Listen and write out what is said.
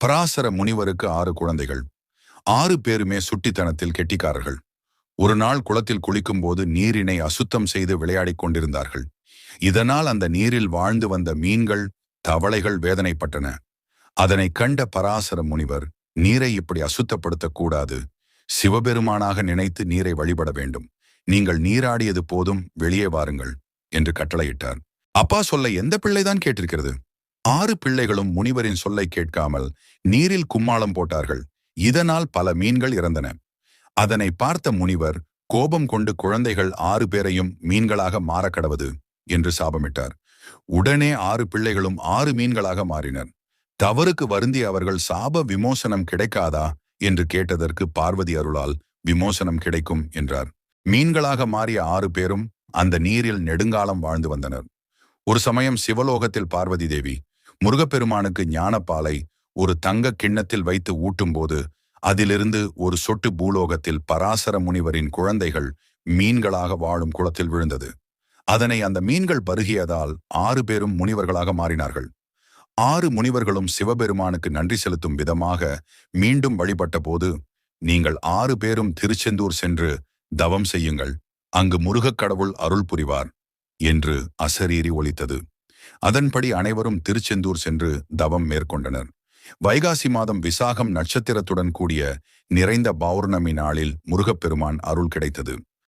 பராசர முனிவருக்கு ஆறு குழந்தைகள். ஆறு பேருமே சுட்டித்தனத்தில் கெட்டிக்காரர்கள். ஒரு நாள் குளத்தில் குளிக்கும் போது நீரினை அசுத்தம் செய்து விளையாடிக் கொண்டிருந்தார்கள். இதனால் அந்த நீரில் வாழ்ந்து வந்த மீன்கள் தவளைகள் வேதனைப்பட்டன. அதனை கண்ட பராசர முனிவர் நீரை இப்படி அசுத்தப்படுத்தக்கூடாது. சிவபெருமானாக நினைத்து நீரை வழிபட வேண்டும். நீங்கள் நீராடியது போதும் வெளியே வாருங்கள் என்று கட்டளையிட்டார். அப்பா சொல்ல எந்த பிள்ளைதான் கேட்டிருக்கிறது? ஆறு பிள்ளைகளும் முனிவரின் சொல்லை கேட்காமல் நீரில் கும்மாளம் போட்டார்கள். இதனால் பல மீன்கள் இறந்தன. அதனை பார்த்த முனிவர் கோபம் கொண்டு குழந்தைகள் ஆறு பேரையும் மீன்களாக மாறக்கடவது என்று சாபமிட்டார். உடனே ஆறு பிள்ளைகளும் ஆறு மீன்களாக மாறினர். தவறுக்கு வருந்தி அவர்கள் சாப விமோசனம் கிடைக்காதா என்று கேட்டதற்கு பார்வதி அருளால் விமோசனம் கிடைக்கும் என்றார். மீன்களாக மாறிய ஆறு பேரும் அந்த நீரில் நெடுங்காலம் வாழ்ந்து வந்தனர். ஒரு சமயம் சிவலோகத்தில் பார்வதி தேவி முருகப்பெருமானுக்கு ஞானப்பாலை ஒரு தங்க கிண்ணத்தில் வைத்து ஊட்டும்போது அதிலிருந்து ஒரு சொட்டு பூலோகத்தில் பராசர முனிவரின் குழந்தைகள் மீன்களாக வாழும் குளத்தில் விழுந்தது. அதனை அந்த மீன்கள் பருகியதால் ஆறு பேரும் முனிவர்களாக மாறினார்கள். ஆறு முனிவர்களும் சிவபெருமானுக்கு நன்றி செலுத்தும் விதமாக மீண்டும் வழிபட்ட போது நீங்கள் ஆறு பேரும் திருச்செந்தூர் சென்று தவம் செய்யுங்கள். அங்கு முருகக் கடவுள் அருள் புரிவார் என்று அசரீரி ஒலித்தது. அதன்படி அனைவரும் திருச்செந்தூர் சென்று தவம் மேற்கொண்டனர். வைகாசி மாதம் விசாகம் நட்சத்திரத்துடன் கூடிய நிறைந்த பௌர்ணமி நாளில் முருகப்பெருமான் அருள் கிடைத்தது.